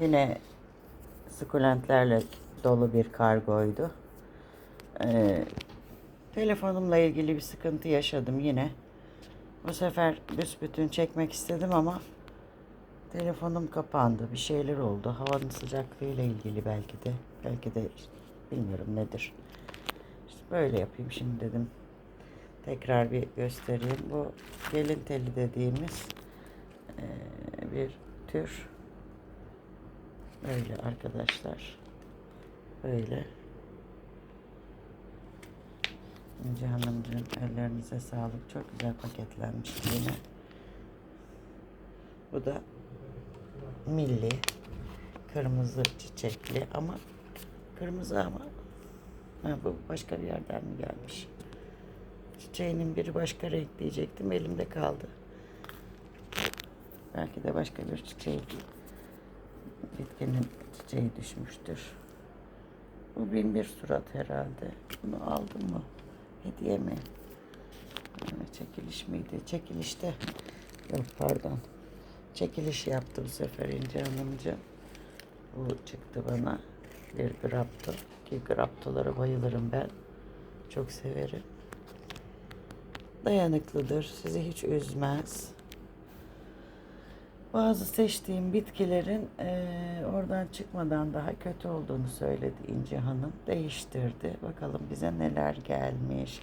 Yine sukulentlerle dolu bir kargoydu. Ee, telefonumla ilgili bir sıkıntı yaşadım yine. Bu sefer büsbütün çekmek istedim ama telefonum kapandı. Bir şeyler oldu. Havanın sıcaklığıyla ilgili belki de. Belki de bilmiyorum nedir. İşte böyle yapayım şimdi dedim. Tekrar bir göstereyim. Bu gelin teli dediğimiz eee, bir tür. Böyle arkadaşlar. Böyle. İnce Hanımcığım ellerinize sağlık. Çok güzel paketlenmiş yine. Bu da milli. Kırmızı çiçekli ama kırmızı ama ha, bu başka bir yerden mi gelmiş? Çiçeğinin biri başka renk diyecektim. Elimde kaldı. Belki de başka bir çiçeği bitkinin çiçeği düşmüştür. Bu bin bir surat herhalde. Bunu aldım mı? Hediye mi? Evet, çekiliş miydi? Çekilişte. Yok pardon. Çekiliş yaptı bu sefer İnce Hanımcığım. Bu çıktı bana. Bir grapto. Ki graptolara bayılırım ben. Çok severim. Dayanıklıdır. Sizi hiç üzmez. Bazı seçtiğim bitkilerin eee, oradan çıkmadan daha kötü olduğunu söyledi İnci Hanım. Değiştirdi. Bakalım bize neler gelmiş.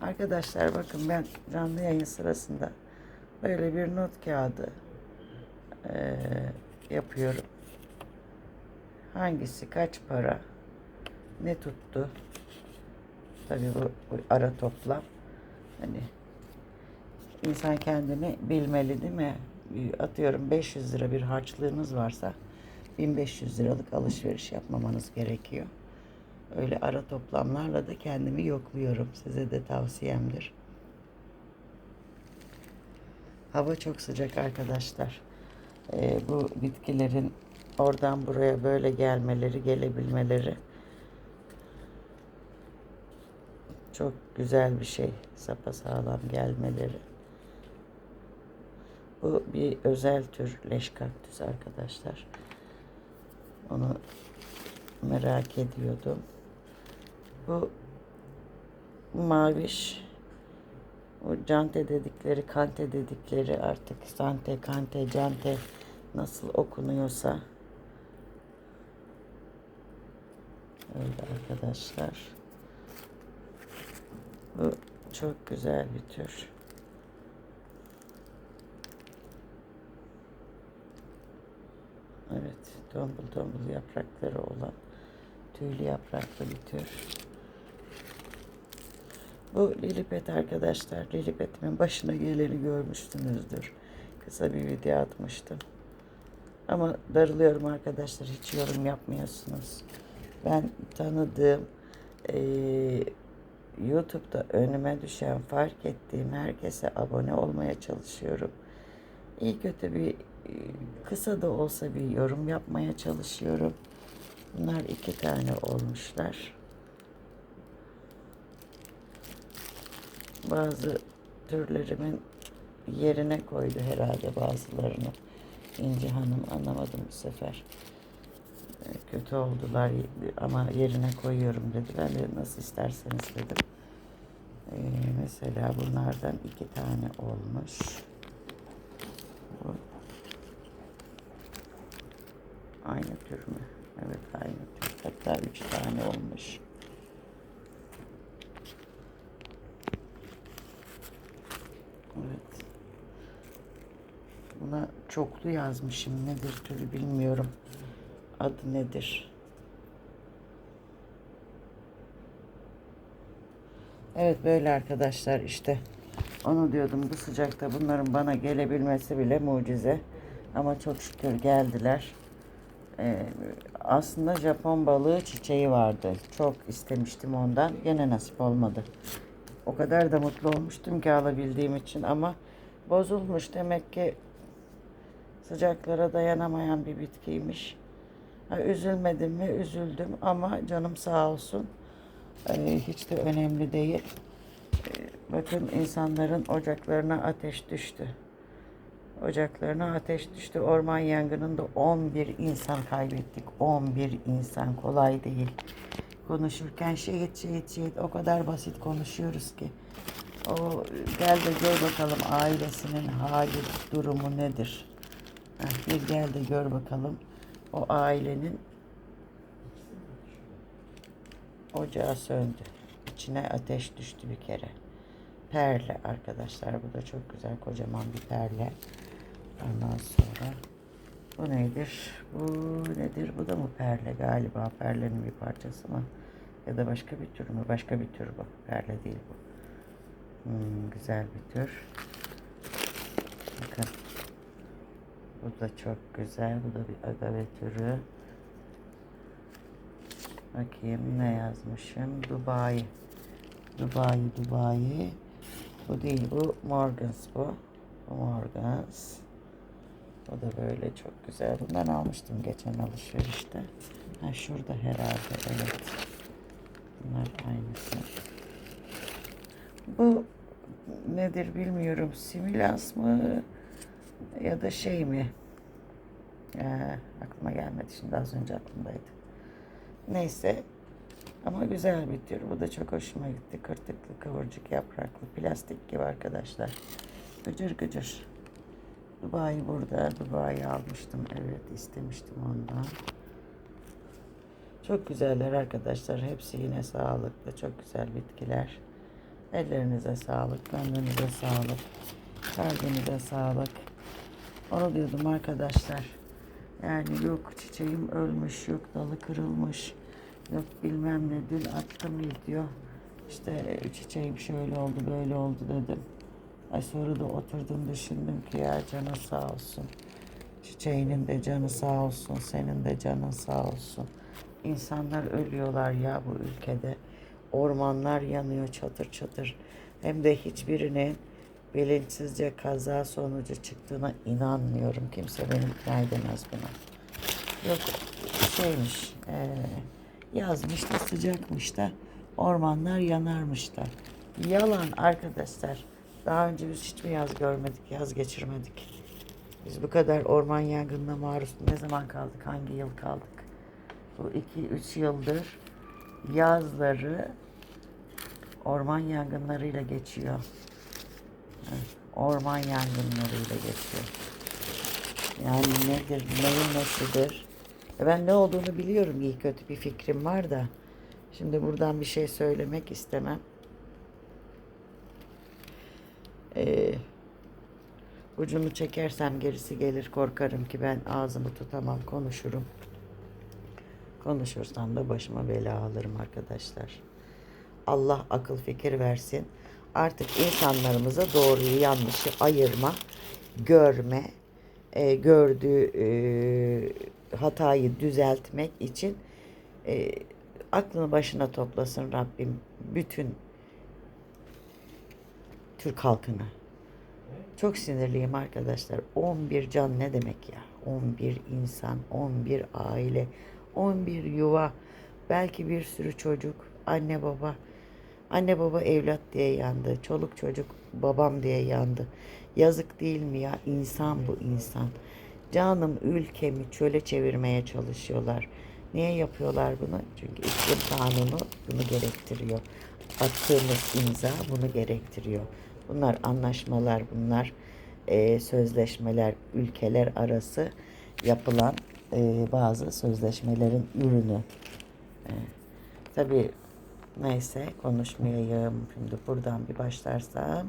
Arkadaşlar bakın ben canlı yayın sırasında böyle bir not kağıdı eee, yapıyorum. Hangisi kaç para? Ne tuttu? Tabii bu, bu ara toplam. Hani insan kendini bilmeli değil mi? Atıyorum 500 lira bir harçlığınız varsa 1500 liralık alışveriş yapmamanız gerekiyor. Öyle ara toplamlarla da kendimi yokluyorum. Size de tavsiyemdir. Hava çok sıcak arkadaşlar. Ee, bu bitkilerin oradan buraya böyle gelmeleri, gelebilmeleri çok güzel bir şey. Sapasağlam gelmeleri. Bu bir özel tür leş kaktüs arkadaşlar. Onu merak ediyordum. Bu maviş o cante dedikleri, kante dedikleri artık sante, kante, cante nasıl okunuyorsa öyle arkadaşlar. Bu çok güzel bir tür. Evet, tombul tombul yaprakları olan tüylü yapraklı bir tür. Bu lilipet arkadaşlar. Lilipetimin başına geleni görmüşsünüzdür. Kısa bir video atmıştım. Ama darılıyorum arkadaşlar. Hiç yorum yapmıyorsunuz. Ben tanıdığım eee, YouTube'da önüme düşen fark ettiğim herkese abone olmaya çalışıyorum. İyi kötü bir e, kısa da olsa bir yorum yapmaya çalışıyorum. Bunlar iki tane olmuşlar. Bazı türlerimin yerine koydu herhalde bazılarını. İnci Hanım anlamadım bu sefer. E, Kötü oldular ama yerine koyuyorum dedi. Ben de nasıl isterseniz dedim. E, mesela bunlardan iki tane olmuş. Aynı tür mü? Evet aynı tür. Hatta üç tane olmuş. Evet. Buna çoklu yazmışım. Nedir türü bilmiyorum. Adı nedir? Evet böyle arkadaşlar işte. Onu diyordum bu sıcakta bunların bana gelebilmesi bile mucize. Ama çok şükür geldiler. Ee, aslında Japon balığı çiçeği vardı. Çok istemiştim ondan. Gene nasip olmadı. O kadar da mutlu olmuştum ki alabildiğim için ama bozulmuş demek ki sıcaklara dayanamayan bir bitkiymiş. Ha, üzülmedim mi? Üzüldüm ama canım sağ olsun. Ee, hiç de önemli değil. Ee, bakın insanların ocaklarına ateş düştü. Ocaklarına ateş düştü. Orman yangınında 11 insan kaybettik. 11 insan kolay değil. Konuşurken şehit şehit şehit o kadar basit konuşuyoruz ki. O gel de gör bakalım ailesinin hali, durumu nedir? Bir gel de gör bakalım o ailenin ocağı söndü. İçine ateş düştü bir kere. Perle arkadaşlar. Bu da çok güzel kocaman bir perle. Ondan sonra bu nedir? Bu nedir? Bu da mı perle galiba? Perlenin bir parçası mı? Ya da başka bir tür mü? Başka bir tür bu. Perle değil bu. Hmm, güzel bir tür. Bakın. Bu da çok güzel. Bu da bir agave türü. Bakayım ne yazmışım. Dubai. Dubai, Dubai. Bu değil bu. Morgans bu. Bu Morgans. O da böyle çok güzel. Bundan almıştım geçen alışverişte. Ha şurada herhalde evet. Bunlar aynısı. Bu nedir bilmiyorum. Simülans mı ya da şey mi? Ee, aklıma gelmedi şimdi az önce aklımdaydı. Neyse ama güzel bir tür. Bu da çok hoşuma gitti. Kırtıklı, kıvırcık, yapraklı, plastik gibi arkadaşlar. Gıcır gıcır. Dubai burada. Dubai almıştım. Evet istemiştim ondan. Çok güzeller arkadaşlar. Hepsi yine sağlıklı. Çok güzel bitkiler. Ellerinize sağlık. Gönlünüze sağlık. Kalbinize sağlık. Onu diyordum arkadaşlar. Yani yok çiçeğim ölmüş, yok dalı kırılmış, yok bilmem ne dün attım video. İşte çiçeğim şöyle oldu, böyle oldu dedim. Ay sonra da oturdum düşündüm ki ya canı sağ olsun. Çiçeğinin de canı sağ olsun, senin de canın sağ olsun. İnsanlar ölüyorlar ya bu ülkede. Ormanlar yanıyor çatır çatır. Hem de hiçbirinin bilinçsizce kaza sonucu çıktığına inanmıyorum. Kimse beni ikna edemez buna. Yok şeymiş, eee, yazmış da sıcakmış da ormanlar yanarmış da. Yalan arkadaşlar. Daha önce biz hiç mi yaz görmedik, yaz geçirmedik. Biz bu kadar orman yangınına maruz ne zaman kaldık, hangi yıl kaldık? Bu iki, üç yıldır yazları orman yangınlarıyla geçiyor. Orman yangınlarıyla geçiyor. Yani nedir, neyin nesidir? E Ben ne olduğunu biliyorum, iyi kötü bir fikrim var da. Şimdi buradan bir şey söylemek istemem. Ee, ucunu çekersem gerisi gelir korkarım ki ben ağzımı tutamam konuşurum. Konuşursam da başıma bela alırım arkadaşlar. Allah akıl fikir versin. Artık insanlarımıza doğruyu yanlışı ayırma, görme, e, gördüğü e, hatayı düzeltmek için e, aklını başına toplasın Rabbim bütün Türk halkını. Çok sinirliyim arkadaşlar. 11 can ne demek ya? 11 insan, 11 aile, 11 yuva, belki bir sürü çocuk, anne baba. Anne baba evlat diye yandı. Çoluk çocuk babam diye yandı. Yazık değil mi ya? İnsan bu insan. Canım ülkemi çöle çevirmeye çalışıyorlar. Niye yapıyorlar bunu? Çünkü iklim kanunu bunu gerektiriyor. Attığımız imza bunu gerektiriyor. Bunlar anlaşmalar, bunlar e, sözleşmeler, ülkeler arası yapılan e, bazı sözleşmelerin ürünü. E, tabii neyse konuşmayayım. Şimdi buradan bir başlarsam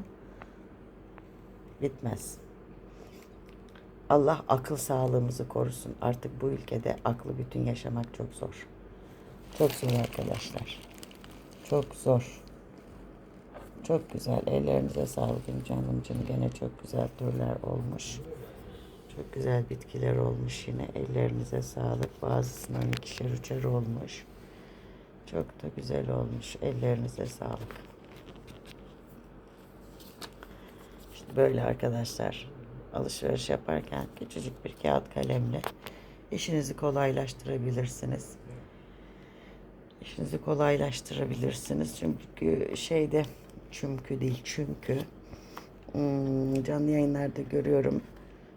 bitmez. Allah akıl sağlığımızı korusun. Artık bu ülkede aklı bütün yaşamak çok zor. Çok zor arkadaşlar. Çok zor. Çok güzel. Ellerinize sağlık canımcım. Gene çok güzel türler olmuş. Çok güzel bitkiler olmuş yine. Ellerinize sağlık. Bazısının ikişer üçer olmuş. Çok da güzel olmuş. Ellerinize sağlık. İşte böyle arkadaşlar. Alışveriş yaparken küçücük bir kağıt kalemle işinizi kolaylaştırabilirsiniz. İşinizi kolaylaştırabilirsiniz. Çünkü şeyde çünkü değil çünkü hmm, canlı yayınlarda görüyorum.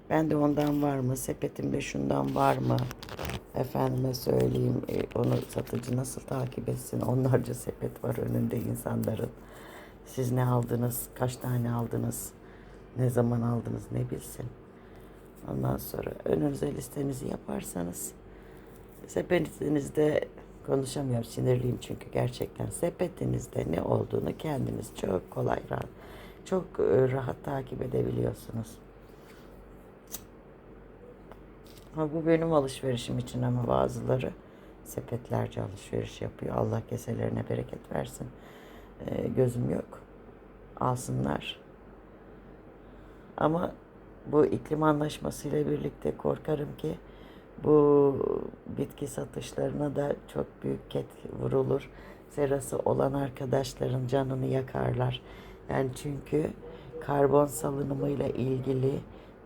Ben de ondan var mı? Sepetimde şundan var mı? Efendime söyleyeyim e, onu satıcı nasıl takip etsin? Onlarca sepet var önünde insanların. Siz ne aldınız? Kaç tane aldınız? Ne zaman aldınız? Ne bilsin? Ondan sonra önünüze listenizi yaparsanız sepetinizde konuşamıyorum sinirliyim çünkü gerçekten sepetinizde ne olduğunu kendiniz çok kolay rahat çok e, rahat takip edebiliyorsunuz. Ha, bu benim alışverişim için ama bazıları sepetlerce alışveriş yapıyor. Allah keselerine bereket versin. Ee, gözüm yok. Alsınlar. Ama bu iklim anlaşmasıyla birlikte korkarım ki bu bitki satışlarına da çok büyük ket vurulur. Serası olan arkadaşların canını yakarlar. Yani çünkü karbon salınımıyla ilgili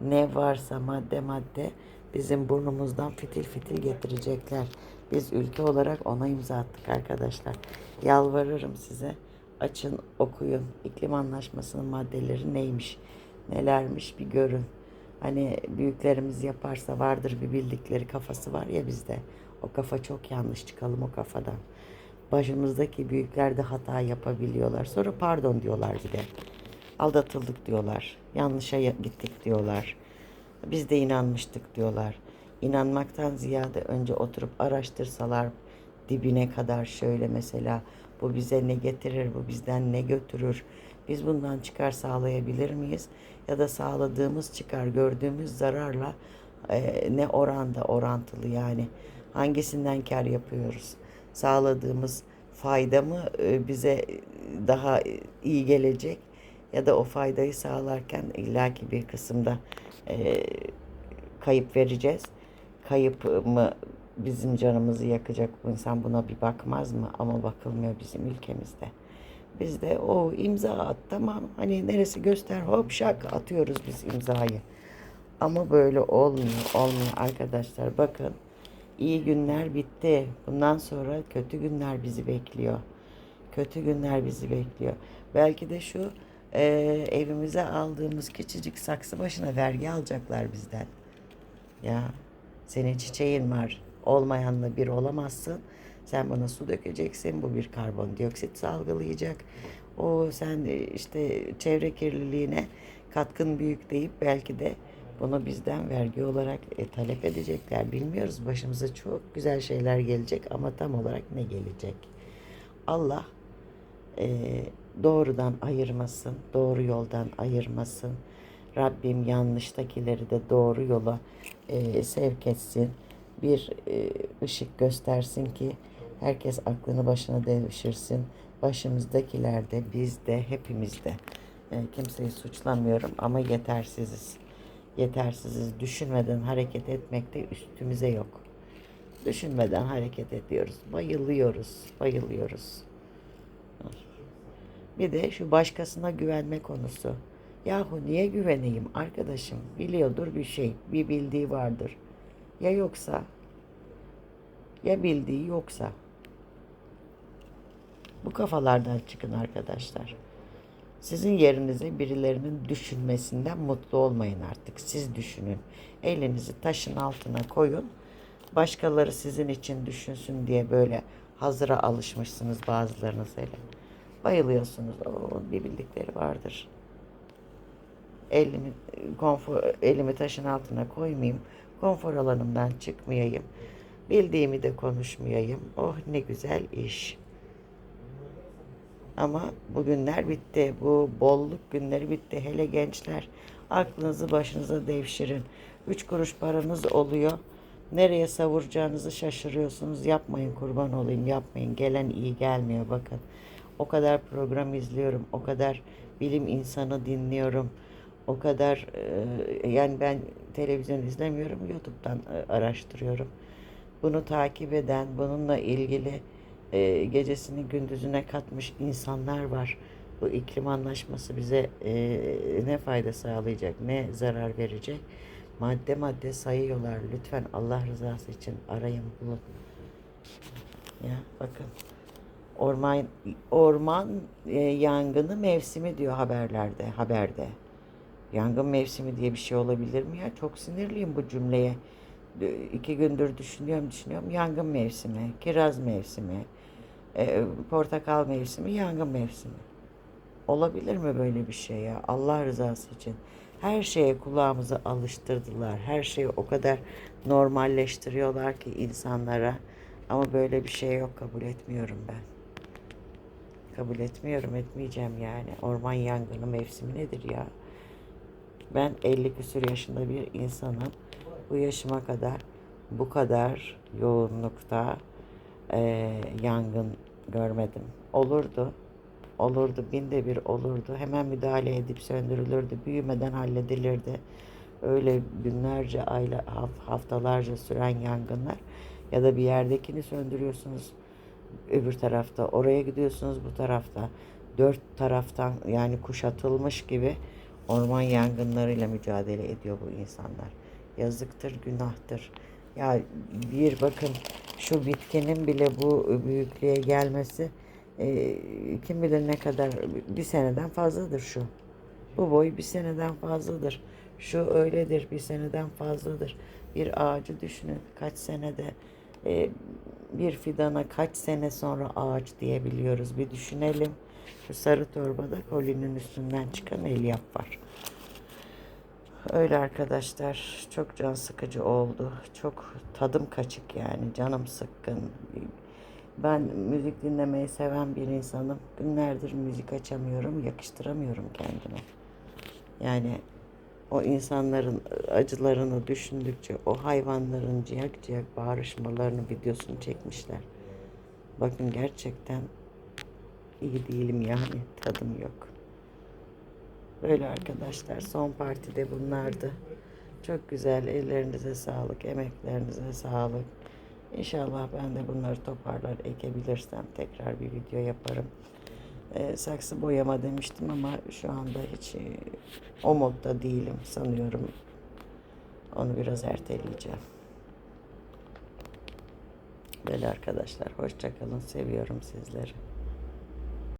ne varsa madde madde bizim burnumuzdan fitil fitil getirecekler. Biz ülke olarak ona imza attık arkadaşlar. Yalvarırım size açın okuyun. İklim anlaşmasının maddeleri neymiş, nelermiş bir görün. Hani büyüklerimiz yaparsa vardır bir bildikleri kafası var ya bizde. O kafa çok yanlış çıkalım o kafadan. Başımızdaki büyükler de hata yapabiliyorlar. Sonra pardon diyorlar bir de. Aldatıldık diyorlar. Yanlışa ya- gittik diyorlar. Biz de inanmıştık diyorlar. İnanmaktan ziyade önce oturup araştırsalar dibine kadar şöyle mesela bu bize ne getirir, bu bizden ne götürür, biz bundan çıkar sağlayabilir miyiz? Ya da sağladığımız çıkar gördüğümüz zararla e, ne oranda orantılı yani hangisinden kar yapıyoruz? Sağladığımız fayda mı e, bize daha iyi gelecek ya da o faydayı sağlarken illaki bir kısımda e, kayıp vereceğiz. Kayıp mı bizim canımızı yakacak bu insan buna bir bakmaz mı? Ama bakılmıyor bizim ülkemizde. Biz de o imza at tamam hani neresi göster hop şak atıyoruz biz imzayı. Ama böyle olmuyor olmuyor arkadaşlar bakın iyi günler bitti. Bundan sonra kötü günler bizi bekliyor. Kötü günler bizi bekliyor. Belki de şu e, evimize aldığımız küçücük saksı başına vergi alacaklar bizden. Ya senin çiçeğin var. Olmayanla bir olamazsın. Sen buna su dökeceksin. Bu bir karbondioksit salgılayacak. O sen e, işte çevre kirliliğine katkın büyük deyip belki de bunu bizden vergi olarak e, talep edecekler. Bilmiyoruz. Başımıza çok güzel şeyler gelecek ama tam olarak ne gelecek? Allah e, doğrudan ayırmasın, doğru yoldan ayırmasın. Rabbim yanlıştakileri de doğru yola e, sevk etsin. Bir e, ışık göstersin ki herkes aklını başına devşirsin. Başımızdakiler de biz de hepimiz de. E, kimseyi suçlamıyorum ama yetersiziz. Yetersiziz. Düşünmeden hareket etmekte üstümüze yok. Düşünmeden hareket ediyoruz. Bayılıyoruz, bayılıyoruz. Bir de şu başkasına güvenme konusu. Yahu niye güveneyim arkadaşım? Biliyordur bir şey, bir bildiği vardır. Ya yoksa? Ya bildiği yoksa? Bu kafalardan çıkın arkadaşlar. Sizin yerinize birilerinin düşünmesinden mutlu olmayın artık. Siz düşünün. Elinizi taşın altına koyun. Başkaları sizin için düşünsün diye böyle hazıra alışmışsınız bazılarınız hele. Bayılıyorsunuz. O bir bildikleri vardır. Elimi konfor elimi taşın altına koymayayım. Konfor alanımdan çıkmayayım. Bildiğimi de konuşmayayım. Oh ne güzel iş. Ama bu günler bitti. Bu bolluk günleri bitti. Hele gençler aklınızı başınıza devşirin. Üç kuruş paranız oluyor. Nereye savuracağınızı şaşırıyorsunuz. Yapmayın kurban olayım yapmayın. Gelen iyi gelmiyor bakın. O kadar program izliyorum. O kadar bilim insanı dinliyorum. O kadar e, yani ben televizyon izlemiyorum. YouTube'dan e, araştırıyorum. Bunu takip eden, bununla ilgili e, gecesini gündüzüne katmış insanlar var. Bu iklim anlaşması bize e, ne fayda sağlayacak, ne zarar verecek? Madde madde sayıyorlar. Lütfen Allah rızası için arayın bulun. Ya bakın. Orman orman e, yangını mevsimi diyor haberlerde, haberde. Yangın mevsimi diye bir şey olabilir mi ya? Çok sinirliyim bu cümleye. İki gündür düşünüyorum düşünüyorum. Yangın mevsimi, kiraz mevsimi, e, portakal mevsimi, yangın mevsimi. Olabilir mi böyle bir şey ya? Allah rızası için. Her şeye kulağımızı alıştırdılar. Her şeyi o kadar normalleştiriyorlar ki insanlara. Ama böyle bir şey yok kabul etmiyorum ben. Kabul etmiyorum, etmeyeceğim yani. Orman yangını mevsimi nedir ya? Ben 50 küsur yaşında bir insanım. Bu yaşıma kadar bu kadar yoğunlukta eee, yangın görmedim. Olurdu. Olurdu. Binde bir olurdu. Hemen müdahale edip söndürülürdü. Büyümeden halledilirdi. Öyle günlerce, ayla, haf- haftalarca süren yangınlar ya da bir yerdekini söndürüyorsunuz öbür tarafta oraya gidiyorsunuz bu tarafta dört taraftan yani kuşatılmış gibi orman yangınlarıyla mücadele ediyor bu insanlar. Yazıktır, günahtır. Ya bir bakın şu bitkinin bile bu büyüklüğe gelmesi e, kim bilir ne kadar bir seneden fazladır şu. Bu boy bir seneden fazladır. Şu öyledir bir seneden fazladır. Bir ağacı düşünün kaç senede e, bir fidana kaç sene sonra ağaç diyebiliyoruz bir düşünelim. Şu sarı torbada kolinin üstünden çıkan elyaf var. Öyle arkadaşlar çok can sıkıcı oldu. Çok tadım kaçık yani canım sıkkın. Ben müzik dinlemeyi seven bir insanım. Günlerdir müzik açamıyorum, yakıştıramıyorum kendime. Yani o insanların acılarını düşündükçe o hayvanların ciyak ciyak bağırışmalarının videosunu çekmişler. Bakın gerçekten iyi değilim yani tadım yok. Böyle arkadaşlar son partide bunlardı. Çok güzel ellerinize sağlık, emeklerinize sağlık. İnşallah ben de bunları toparlar ekebilirsem tekrar bir video yaparım. Ee, saksı boyama demiştim ama şu anda hiç e, o modda değilim sanıyorum. Onu biraz erteleyeceğim. Böyle arkadaşlar hoşçakalın seviyorum sizleri.